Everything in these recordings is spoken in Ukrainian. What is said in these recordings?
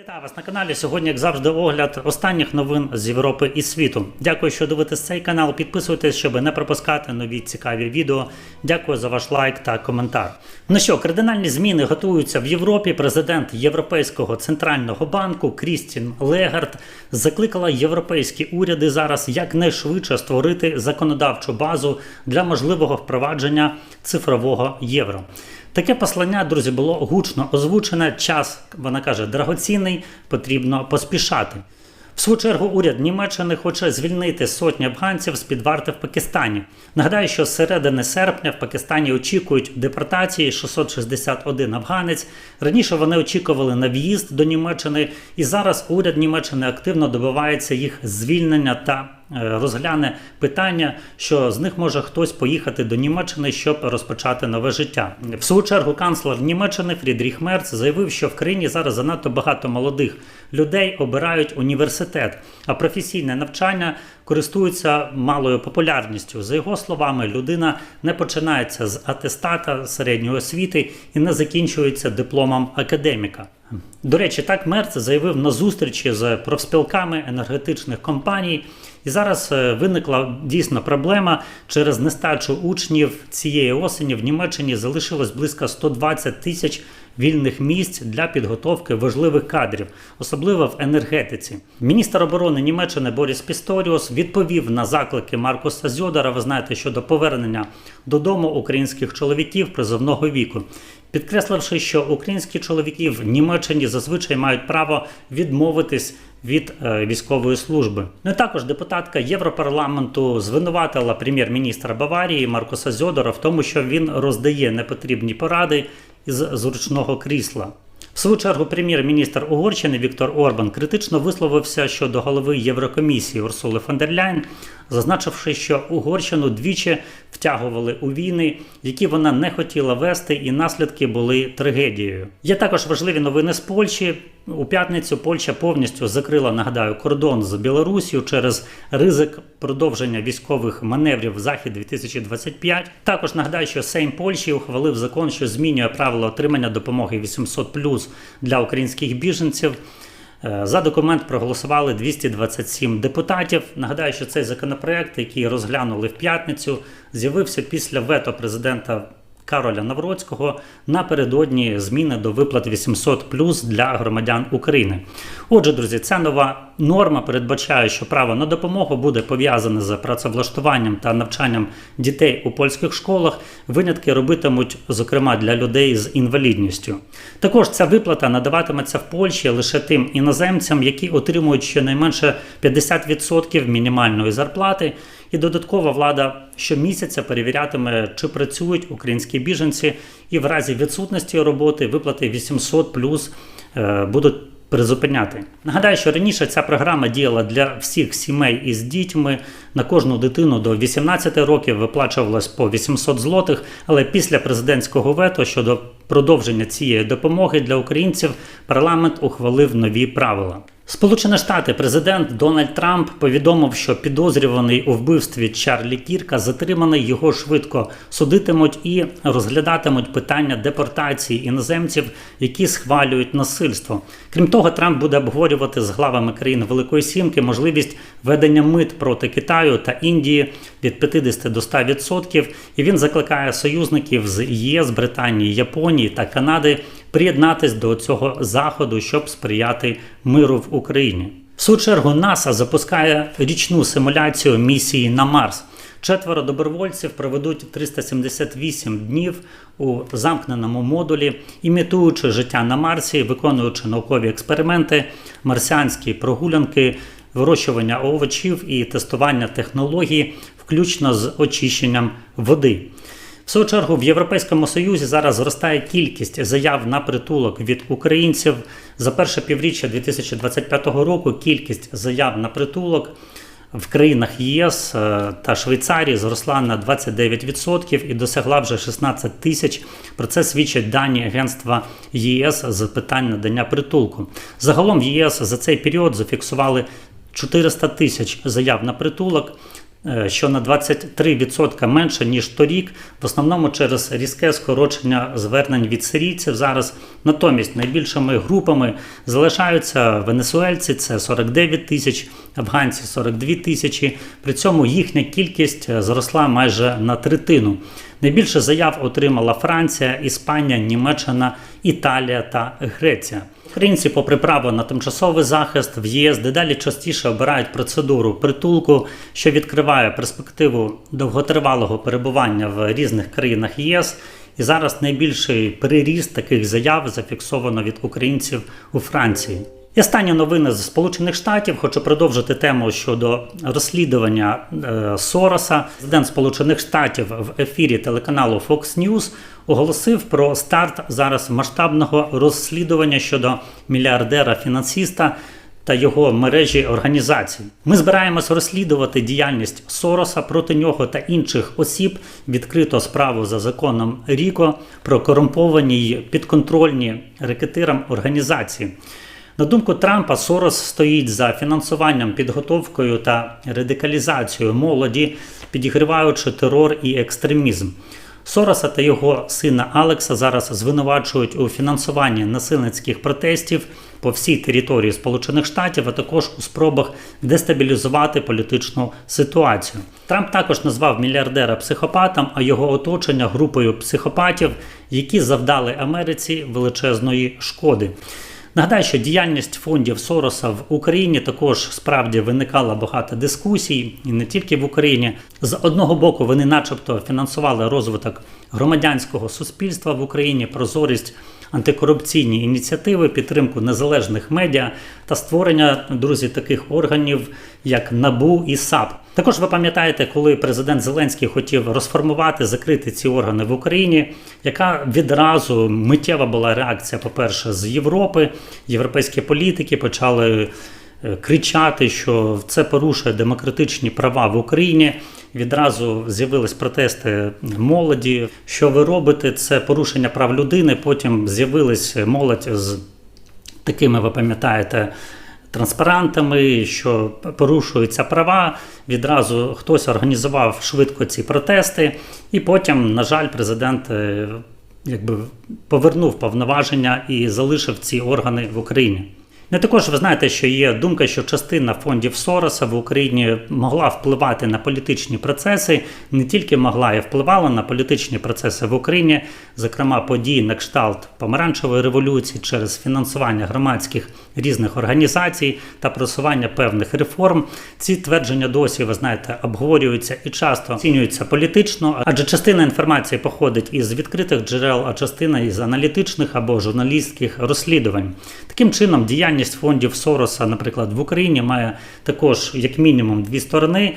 Вітаю вас на каналі. Сьогодні, як завжди, огляд останніх новин з Європи і світу. Дякую, що дивитесь цей канал. Підписуйтесь, щоб не пропускати нові цікаві відео. Дякую за ваш лайк та коментар. Ну що, кардинальні зміни готуються в Європі. Президент Європейського центрального банку Крістін Легард закликала європейські уряди зараз якнайшвидше створити законодавчу базу для можливого впровадження цифрового євро. Таке послання, друзі, було гучно озвучене. Час, вона каже, драгоцінний, потрібно поспішати. В свою чергу уряд Німеччини хоче звільнити сотні афганців з під варти в Пакистані. Нагадаю, що з середини серпня в Пакистані очікують депортації 661 афганець. Раніше вони очікували на в'їзд до Німеччини, і зараз уряд Німеччини активно добивається їх звільнення та розгляне питання, що з них може хтось поїхати до Німеччини, щоб розпочати нове життя. В свою чергу канцлер Німеччини Фрідріх Мерц заявив, що в країні зараз занадто багато молодих людей обирають університет, а професійне навчання користується малою популярністю. За його словами, людина не починається з атестата середньої освіти і не закінчується дипломом академіка. До речі, так Мерц заявив на зустрічі з профспілками енергетичних компаній. І зараз е, виникла дійсно проблема через нестачу учнів цієї осені в Німеччині залишилось близько 120 тисяч вільних місць для підготовки важливих кадрів, особливо в енергетиці. Міністр оборони Німеччини Боріс Пісторіус відповів на заклики Маркуса Зьодера. Ви знаєте, щодо повернення додому українських чоловіків призовного віку. Підкресливши, що українські чоловіки в Німеччині зазвичай мають право відмовитись від е, військової служби. Ну і також депутатка Європарламенту звинуватила прем'єр-міністра Баварії Маркуса Зьодора в тому, що він роздає непотрібні поради із зручного крісла. В свою чергу прем'єр-міністр Угорщини Віктор Орбан критично висловився щодо голови Єврокомісії Урсули фон дер Ляйн, зазначивши, що Угорщину двічі втягували у війни, які вона не хотіла вести, і наслідки були трагедією. Є також важливі новини з Польщі. У п'ятницю Польща повністю закрила, нагадаю, кордон з Білорусією через ризик продовження військових маневрів Захід 2025. Також нагадаю, що Сейм Польщі ухвалив закон, що змінює правила отримання допомоги 800+, для українських біженців. Е, За документ проголосували 227 депутатів. Нагадаю, що цей законопроект, який розглянули в п'ятницю, з'явився після вето президента Кароля Навроцького напередодні зміни до виплат 800 для громадян України. Отже, друзі, ця нова норма передбачає, що право на допомогу буде пов'язане з працевлаштуванням та навчанням дітей у польських школах. Винятки робитимуть, зокрема, для людей з інвалідністю. Також ця виплата надаватиметься в Польщі лише тим іноземцям, які отримують щонайменше 50% мінімальної зарплати. І додаткова влада щомісяця перевірятиме, чи працюють українські біженці, і в разі відсутності роботи виплати 800 плюс е, будуть призупиняти. Нагадаю, що раніше ця програма діяла для всіх сімей із дітьми. На кожну дитину до 18 років виплачувалось по 800 злотих, але після президентського вето щодо продовження цієї допомоги для українців парламент ухвалив нові правила. Сполучені Штати, президент Дональд Трамп повідомив, що підозрюваний у вбивстві Чарлі Кірка затриманий його швидко судитимуть і розглядатимуть питання депортації іноземців, які схвалюють насильство. Крім того, Трамп буде обговорювати з главами країн Великої Сімки можливість ведення мит проти Китаю та Індії від 50 до 100%. І він закликає союзників з ЄС, Британії, Японії та Канади приєднатись до цього заходу, щоб сприяти миру в Україні. В свою чергу НАСА запускає річну симуляцію місії на Марс. Четверо добровольців проведуть 378 днів у замкненому модулі, імітуючи життя на Марсі, виконуючи наукові експерименти, марсіанські прогулянки, вирощування овочів і тестування технологій, включно з очищенням води. В свою чергу в Європейському Союзі зараз зростає кількість заяв на притулок від українців. За перше півріччя 2025 року кількість заяв на притулок в країнах ЄС е, та Швейцарії зросла на 29% і досягла вже 16 тисяч. Про це свідчать дані агентства ЄС з питань надання притулку. Загалом в ЄС за цей період зафіксували 400 тисяч заяв на притулок. Е, що на 23% менше ніж торік, в основному через різке скорочення звернень від сирійців. Зараз натомість найбільшими групами залишаються венесуельці, це 49 тисяч, афганці 42 тисячі. При цьому їхня кількість е, зросла майже на третину. Найбільше заяв отримала Франція, Іспанія, Німеччина, Італія та Греція. Українці, попри право на тимчасовий захист в ЄС, дедалі частіше обирають процедуру притулку, що відкриває перспективу довготривалого перебування в різних країнах ЄС. І зараз найбільший переріст таких заяв зафіксовано від українців у Франції. І останні новини з Сполучених Штатів. Хочу продовжити тему щодо розслідування е, Сороса. Президент Сполучених Штатів в ефірі телеканалу Fox News оголосив про старт зараз масштабного розслідування щодо мільярдера-фінансиста та його мережі організацій. Ми збираємось розслідувати діяльність Сороса проти нього та інших осіб. Відкрито справу за законом Ріко про корумповані й підконтрольні рекетирам організації. На думку Трампа, Сорос стоїть за фінансуванням, підготовкою та радикалізацією молоді, підігриваючи терор і екстремізм. Сороса та його сина Алекса зараз звинувачують у фінансуванні насильницьких протестів по всій території Сполучених Штатів, а також у спробах дестабілізувати політичну ситуацію. Трамп також назвав мільярдера психопатом, а його оточення групою психопатів, які завдали Америці величезної шкоди. Нагадаю, що діяльність фондів Сороса в Україні також справді виникало багато дискусій, і не тільки в Україні. З одного боку, вони, начебто, фінансували розвиток громадянського суспільства в Україні, прозорість, антикорупційні ініціативи, підтримку незалежних медіа та створення друзі таких органів, як НАБУ і САП. Також ви пам'ятаєте, коли президент Зеленський хотів розформувати, закрити ці органи в Україні, яка відразу миттєва була реакція, по-перше, з Європи, європейські політики почали е, кричати, що це порушує демократичні права в Україні. Відразу з'явились протести молоді. Що ви робите? Це порушення прав людини. Потім з'явились молодь з такими, ви пам'ятаєте, транспарантами, що порушуються права. Відразу хтось організував швидко ці протести, і потім, на жаль, президент е, якби повернув повноваження і залишив ці органи в Україні. Не також ви знаєте, що є думка, що частина фондів Сороса в Україні могла впливати на політичні процеси, не тільки могла і впливала на політичні процеси в Україні, зокрема події на кшталт помаранчевої революції через фінансування громадських різних організацій та просування певних реформ. Ці твердження досі, ви знаєте, обговорюються і часто оцінюються політично, адже частина інформації походить із відкритих джерел, а частина із аналітичних або журналістських розслідувань. Таким чином, діяльність фондів Сороса, наприклад, в Україні має також як мінімум дві сторони.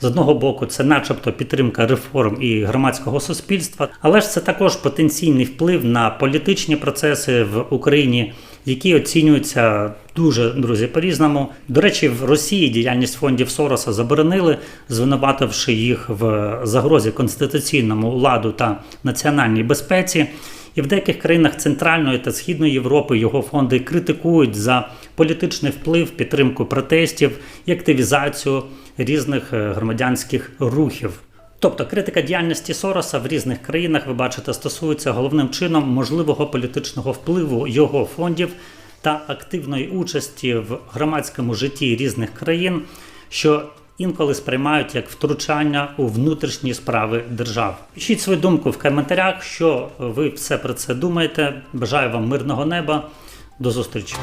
З одного боку, це, начебто, підтримка реформ і громадського суспільства, але ж це також потенційний вплив на політичні процеси в Україні, які оцінюються дуже друзі по-різному. До речі, в Росії діяльність фондів Сороса заборонили, звинувативши їх в загрозі конституційному ладу та національній безпеці. І в деяких країнах Центральної та Східної Європи його фонди критикують за політичний вплив, підтримку протестів і активізацію різних е, громадянських рухів. Тобто критика діяльності Сороса в різних країнах, ви бачите, стосується головним чином можливого політичного впливу його фондів та активної участі в громадському житті різних країн, що інколи сприймають як втручання у внутрішні справи держав. Пишіть свою думку в коментарях, що ви все про це думаєте. Бажаю вам мирного неба. До зустрічі.